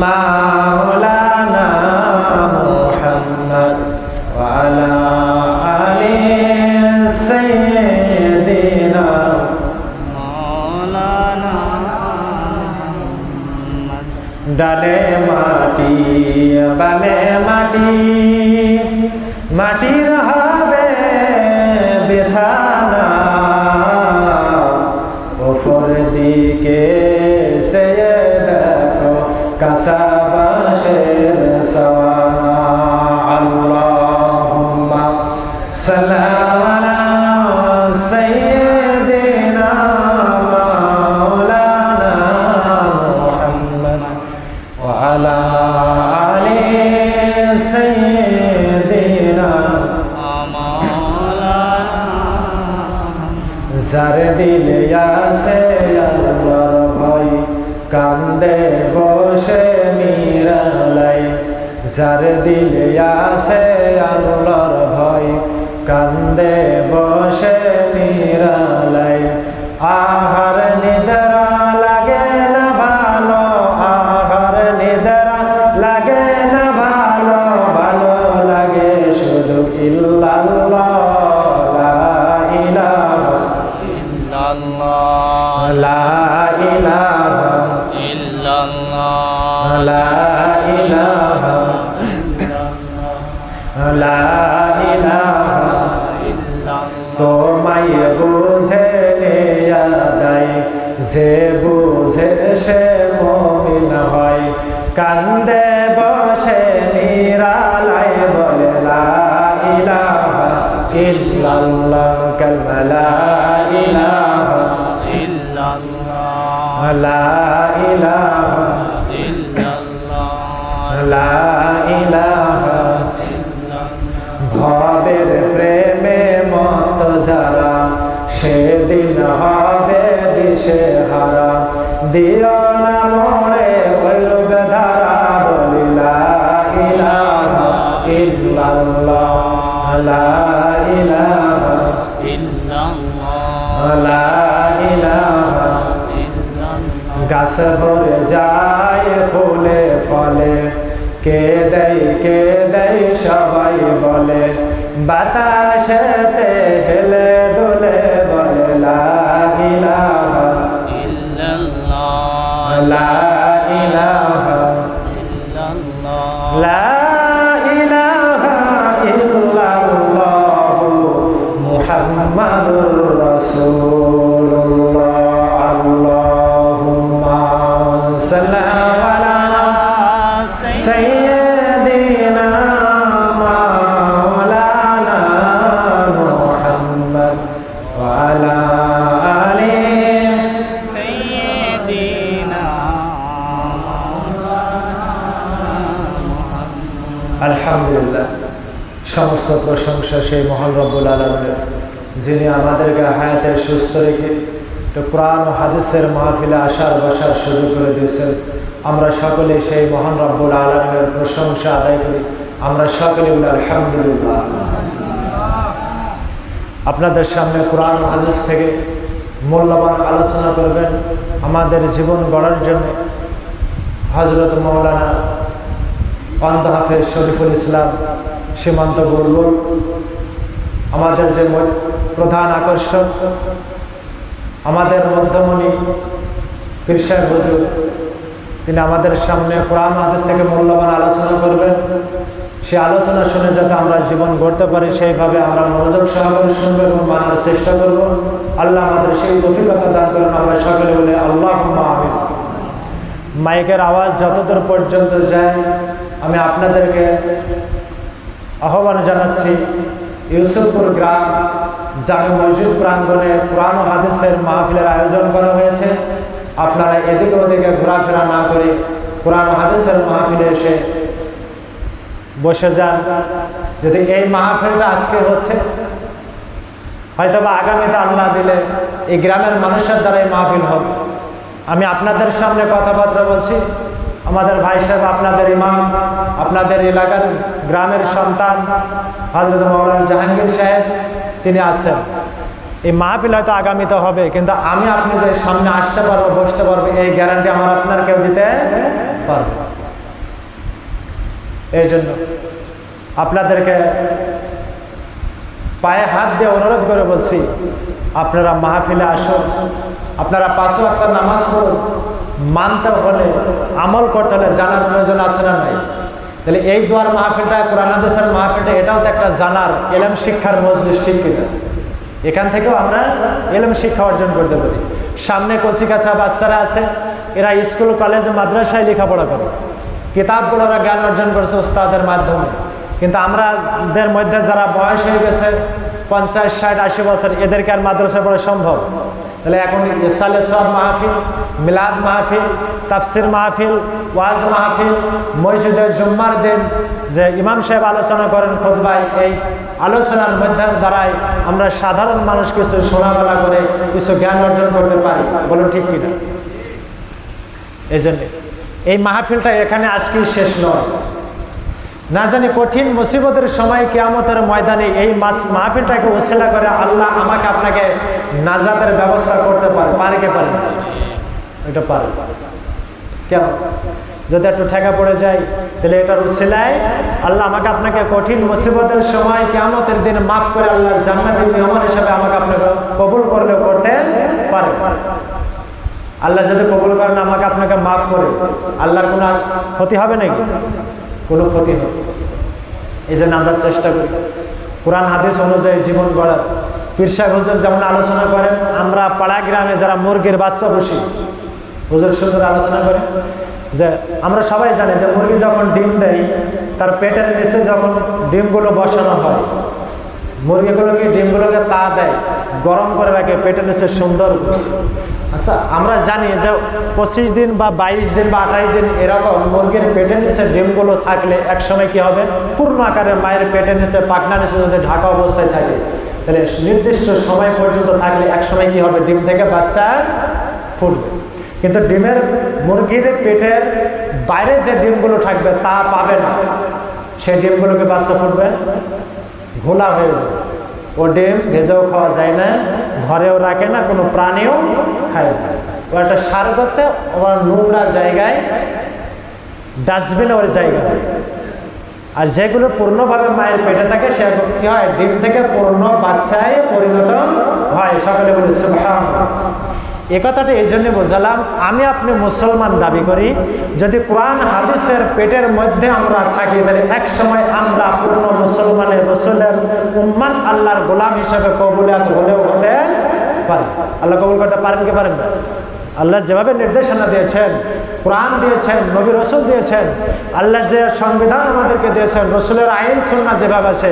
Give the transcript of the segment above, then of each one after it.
মাওলানা মুহাম্মদ ওয়ালা আলি সাইয়্যিদিনা ডালে মাটি বামে মাটি। وعلى آل سيدنا যার দিলে আছে আল্লাহর ভয় কান্দে বসে নিরালাই যার দিলে আছে আল্লাহর ভয় কান্দে বসে তোমায় বুঝে নেয়াদাই যে বুঝে সে মমিন হয়। কান্দে বসে নিরালাই বলে লা ইলাহা ইল্লাল্লাহ। লা ইলাহা গাছ ভরে যায় ফুলে ফলে কে দেই কে বলে। বাতাসেতে হেলে দুলে বলে লা প্রশংসা সেই মহান রব্বুল আলমের যিনি আমাদেরকে হায়াতের সুস্থ রেখে কোরআন ও হাদিসের মাহফিলে আসার বসার সুযোগ করে দিয়েছেন। আমরা সকলে সেই মহান রব্বুল আলমের প্রশংসা আদায় করি। আমরা সকলে বলি, আলহামদুলিল্লাহ। আপনাদের সামনে কোরআন হাদিস থেকে মূল্যবান আলোচনা করবেন। আমাদের জীবন গড়ার জন্য হজরত মৌলানা পান্ত হাফেজ শরীফুল ইসলাম সীমান্ত বুলবুল আমাদের যে প্রধান আকর্ষণ, আমাদের মধ্যমণি পীরসাহেব হুজুর, তিনি আমাদের সামনে কোরআন আদেশ থেকে মূল্যবান আলোচনা করবেন। সে আলোচনা শুনে যাতে আমরা জীবন গড়তে পারি, সেইভাবে আমরা মনোযোগ সহকারে শুনব এবং মানার চেষ্টা করব। আল্লাহ আমাদের সেই তফিকতা দান করেন। আমরা সকলে বলে আল্লাহ আমিন। মাইকের আওয়াজ যতদূর পর্যন্ত যায়, আমি আপনাদেরকে আহ্বান জানাচ্ছি ইউসুফপুর গ্রাম জামে মসজিদ প্রাঙ্গণে কোরআন ও হাদিসের মাহফিলের আয়োজন করা হয়েছে। আপনারা এদিকে ওদিকে ঘোরাফেরা না করে ও হাদিসের মাহফিলে এসে বসে যান। যদি এই মাহফিলটা আজকে হচ্ছে হয়তো বা আগামীতে আল্লাহ দিলে এই গ্রামের মানুষের দ্বারা এই মাহফিল হবে। আমি আপনাদের সামনে কথাবার্তা বলছি আমাদের ভাই সাহেব, আপনাদের ইমাম, আপনাদের এলাকার গ্রামের সন্তান হজরত মৌলানা জাহাঙ্গীর সাহেব, তিনি আছেন। এই মাহফিল হয়তো আগামীতে হবে, কিন্তু আমি আপনি যে সামনে আসতে পারব, বসতে পারব, এই গ্যারান্টি আমার আপনার কেউ দিতে পারব এই জন্য আপনাদেরকে পায়ে হাত দিয়ে অনুরোধ করে বলছি, আপনারা মাহফিলে আসুন, আপনারা পাঁচ ওয়াক্ত নামাজ পড়ুন মানতে হলে আমল করতে হলে জানার প্রয়োজন আছে না নাই? তাহলে এই দোয়ার মাহফিলটা, কোরআন হাদিসের মাহফিলটা, এটাও তো একটা জানার এলম শিক্ষার মজলিস ঠিক কিনা? এখান থেকেও আমরা এলম শিক্ষা অর্জন করতে পারি। সামনে কচিকাছা বাচ্চারা আছে, এরা স্কুল, কলেজ, মাদ্রাসায় লেখাপড়া করে। কিতাবগুলো ওরা জ্ঞান অর্জন করেছে ওস্তাদের মাধ্যমে। কিন্তু আমাদের মধ্যে যারা বয়স হয়ে গেছে, পঞ্চাশ, ষাট, আশি বছর, এদেরকে আর মাদ্রাসায় পড়া সম্ভব। তাহলে এখন ইসালে সব মাহফিল, মিলাদ মাহফিল, তাফসির মাহফিল, ওয়াজ মাহফিল মসজিদের জুম্মার দিন যে ইমাম সাহেব আলোচনা করেন খোদবাই এই আলোচনার মধ্যে দ্বারাই আমরা সাধারণ মানুষ কিছু শোনাবেলা করে কিছু জ্ঞান অর্জন করতে পারি। বলুন ঠিক কিনা? এই জন্যে। এই মাহফিলটা এখানে আজকেই শেষ নয়। না জানি কঠিন মুসিবতের সময় কেয়ামতের ময়দানে এই মাস, মাহফিলটাকে ওসিলা করে আল্লাহ আমাকে আপনাকে নাজাতের ব্যবস্থা করতে পারে পারে কে পারে? এটা পারে। কেন? যদি একটু ঠেকা পড়ে যায়, তাহলে এটার উসিলায় আল্লাহ আমাকে আপনাকে কঠিন মুসিবতের সময়, কেয়ামতের দিন মাফ করে আল্লাহ জান্নাতের মেহমান হিসাবে আমাকে আপনাকে কবুল করলেও করতে পারে। আল্লাহ যদি কবুল করেন, আমাকে আপনাকে মাফ করে। আল্লাহর কোনো ক্ষতি হবে নাকি? কোনো ক্ষতি হবে। এই জন্য আমরা চেষ্টা করি। কোরআন, হাদিস অনুযায়ী জীবন গড়ার। পীরসা হুজুর যেমন আলোচনা করেন, আমরা পাড়া গ্রামে যারা মুরগির বাচ্চা বসি হুজুর সুন্দর আলোচনা করেন যে আমরা সবাই জানি যে মুরগি যখন ডিম দেয়, তার পেটের নিচে যখন ডিমগুলো বসানো হয় মুরগিগুলোকে ডিমগুলোকে তা দেয়, গরম করে রাখে, পেটের নিচে সুন্দর আচ্ছা আমরা জানি যে পঁচিশ দিন বা বাইশ দিন বা আঠাইশ দিন এরকম মুরগির পেটের নিচে ডিমগুলো থাকলে এক সময় কি হবে? পূর্ণ আকারে মায়ের পেটের নিচে পাকনা নিচে যদি ঢাকা অবস্থায় থাকে তাহলে নির্দিষ্ট সময় পর্যন্ত থাকলে এক সময় কি হবে? ডিম থেকে বাচ্চা ফুটবে। কিন্তু ডিমের মুরগির পেটের বাইরে যে ডিমগুলো থাকবে, তা পাবে না। সেই ডিমগুলোকে বাচ্চা ফুটবে, ঘোলা হয়ে যাবে। ও ডিম ভেজেও খাওয়া যায় না, ঘরেও রাখে না, কোনো প্রাণীও খায় না। ও একটা সার করতে, ওর নোংরা জায়গায়, ডাস্টবিনে ওর জায়গা। আর যেগুলো পূর্ণভাবে মায়ের পেটে থাকে সে কি হয়? ডিম থেকে পূর্ণ বাচ্চায় পরিণত হয়। সকলে বলে এ কথাটা এই জন্য বোঝালাম, আমি আপনি মুসলমান দাবি করি, যদি কোরআন, হাদিসের পেটের মধ্যে আমরা থাকি, তাহলে এক সময় আমরা পূর্ণ মুসলমানের রসুলের উম্মান আল্লাহর গোলাম হিসাবে কবুলিয়াত হলেও হতে পারি। আল্লাহ কবুল করতে পারেন কি পারেন না? আল্লাহ যেভাবে নির্দেশনা দিয়েছেন, কোরআন দিয়েছেন, নবী রসুল দিয়েছেন, আল্লাহ যে সংবিধান আমাদেরকে দিয়েছেন, রসুলের আইন সুন্না যেভাবে আছে,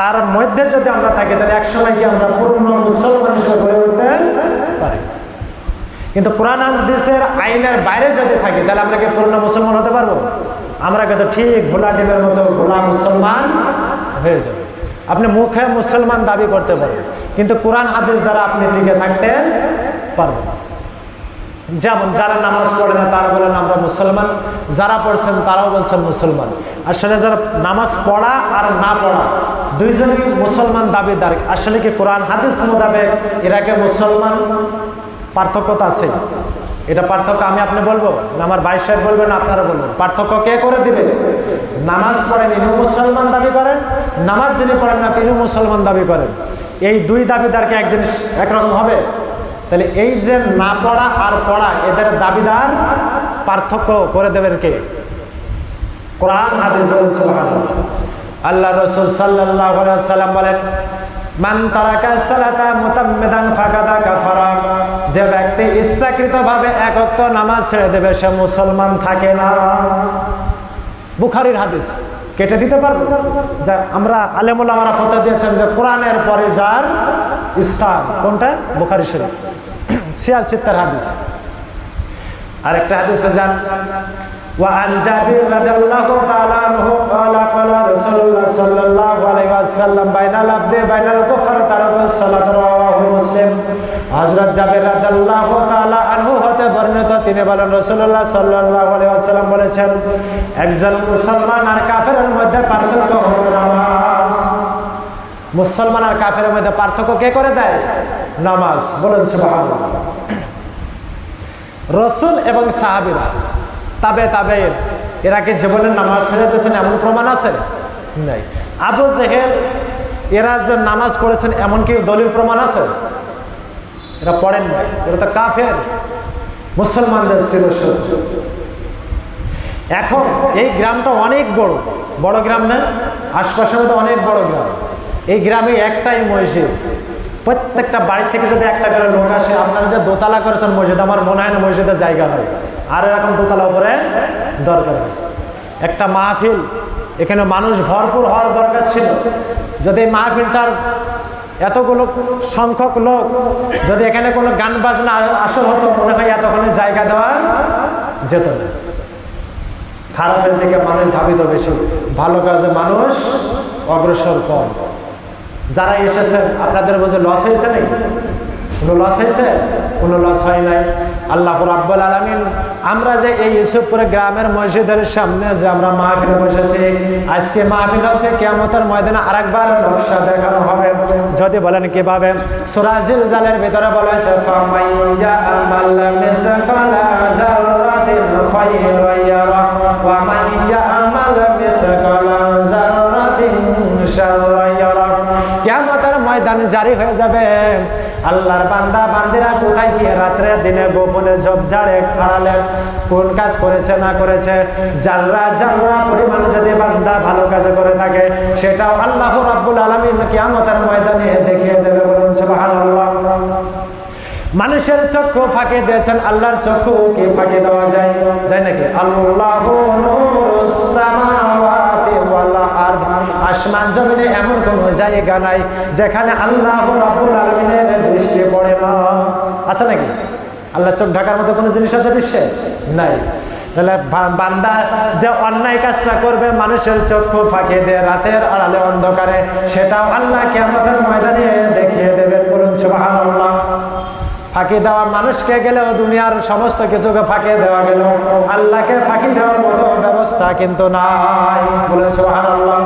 তার মধ্যে যদি আমরা থাকি, তাহলে একসময় কি আমরা পূর্ণ মুসলমান হিসেবে গড়ে উঠতে পারি? কিন্তু কোরআন হাদিসের আইনের বাইরে যদি থাকি, তাহলে আমরা কি পূর্ণ মুসলমান হতে পারব? আমরা কিন্তু ঠিক ভোলা ডিমের মতো ভোলা মুসলমান হয়ে যাবে। আপনি মুখে মুসলমান দাবি করতে পারেন, কিন্তু কোরআন, হাদিস দ্বারা আপনি টিকে থাকতে পারবেন। যেমন যারা নামাজ পড়ে না, তারা বলেন, আমরা মুসলমান। যারা পড়ছেন, তারাও বলছেন, মুসলমান। আসলে যারা নামাজ পড়া আর না পড়া দুইজনই মুসলমান দাবিদার। আসলে কি কোরআন, হাদিস মোতাবেক এরাকে মুসলমান? পার্থক্য তো আছে এটা পার্থক্য আমি আপনি বলব? না, আমার ভাই সাহেব বলবেন আপনারা বলবেন। পার্থক্য কে করে দিবে? নামাজ পড়েন, ইনিও মুসলমান দাবি করেন। নামাজ যিনি পড়েন না, তিনিও মুসলমান দাবি করেন। এই দুই দাবিদারকে একজন একরকম হবে? তাহলে এই যে না পড়া আর পড়া, এদের দাবিদার পার্থক্য করে দেবেন কে? কোরআন, হাদিস বলেন আল্লাহ রসুল আলাইহি সাল্লাম বলেন, মান তারাকা ফাকাদা কাফারা। যে ব্যক্তি ইচ্ছাকৃতভাবে একত্ব নামাজ ছেড়ে দেবে, সে মুসলমান থাকে না। বুখারির হাদিস, কেটে দিতে পারব? যা আমরা আলেমুল আমরা ফতো দিয়েছেন যে কোরআনের পরে যার স্থান কোনটা বুখারি শরীফ সিয়াসিত্তার হাদিস আরেকটা হাদিসে যান وعن جابر رضي الله تعالى عنه قال قال رسول الله صلى الله عليه وسلم بين العبد بين الكفر ترك الصلاة رواه مسلم হযরত জাবের রাদিয়াল্লাহু তাআলা আনহু হতে বর্ণিত তিনি বলেন রাসূলুল্লাহ সাল্লাল্লাহু আলাইহি ওয়াসাল্লাম বলেছেন একজন মুসলমান আর কাফেরের মধ্যে পার্থক্য হলো নামাজ মুসলমান আর কাফের মধ্যে পার্থক্য কে করে দেয়? নামাজ। বলেন রসুল এবং সাহাবিরা, তাবে তাবে, এরা কি জীবনের নামাজ ছেড়ে দিয়েছেন? এমন প্রমাণ আছে? নাই। আবু জেহেল, এরা যে নামাজ পড়েছেন, এমন কি দলিল প্রমাণ আছে? এরা পড়েন নাই। এরা তো কাফের। মুসলমানদের ছিল এখন এই গ্রামটা অনেক বড়। বড় গ্রাম না? আশপাশের মধ্যে অনেক বড় গ্রাম। এই গ্রামে একটাই মসজিদ। প্রত্যেকটা বাড়ি থেকে যদি একটা করে লোক আসে, আপনারা যে দোতলা করেছেন মসজিদ, আমার মনে হয় না মসজিদের জায়গা হয়। আর এরকম দোতলা উপরে দরকার একটা মাহফিল, এখানে মানুষ ভরপুর হওয়ার দরকার ছিল। যদি মাহফিলটার এতগুলো সংখ্যক লোক, যদি এখানে কোনো গান বাজনা আসর হতো, মনে হয় এতক্ষণে জায়গা দেওয়া যেত না। খারাপের দিকে মানুষ ধাবিত বেশি। ভালো কাজে মানুষ অগ্রসর কম। যারা এসেছেন, আপনাদের বোঝে লস হয়েছে নাকি? কোনো লস হয়েছে? কোনো লস হয় নাই। আল্লাহ রাব্বুল আলমিন, আমরা যে এই ইউসুফপুরে গ্রামের মসজিদের সামনে যে আমরা মাহফিলে বসেছি, আজকে মাহফিল হচ্ছে কেমতের ময়দানে আরেকবার নকশা দেখানো হবে। যদি বলেন কীভাবে? সুরাজিল জালের ভিতরে বলেছে জারি হয়ে যাবে। আল্লাহর বান্দা বান্দিরা কোথায় গিয়ে রাত্রে দিনে গোপনে ঝোপঝাড়ে আড়ালে কোন কাজ করেছে, না করেছে জালরা জালরা পরিমাণ যদি বান্দা ভালো কাজ করে থাকে, সেটাও আল্লাহ রাব্বুল আলমিন কেমতের ময়দানে দেখিয়ে দেবে বলুন, সুবহানাল্লাহ। মানুষের চক্ষু ফাঁকি দিয়েছেন, আল্লাহর চক্ষু কি ফাঁকি দেওয়া যায়? যায় নাকি? আল্লাহ আসমান জমিনে এমন কোন জায়গা নাই যেখানে আল্লাহ রাব্বুল আলমিনের দৃষ্টি পড়ে না। আছে নাকি? আল্লাহ চোখ ঢাকার মতো কোনো জিনিস আছে বিশ্বে? নাই। তাহলে বান্দা যে অন্যায় কাজটা করবে, মানুষের চক্ষু ফাঁকি দিয়ে রাতের আড়ালে অন্ধকারে, সেটাও আল্লাহ কেমতের ময়দানে দেখিয়ে দেবেন। বলুন সুবহানাল্লাহ। ফাঁকি দেওয়া মানুষকে গেলেও দুনিয়ার সমস্ত কিছুকে ফাঁকি দেওয়া গেল। আল্লাহকে ফাঁকি দেওয়ার মতো ব্যবস্থা কিন্তু নাই। বলেছ সুবহানাল্লাহ।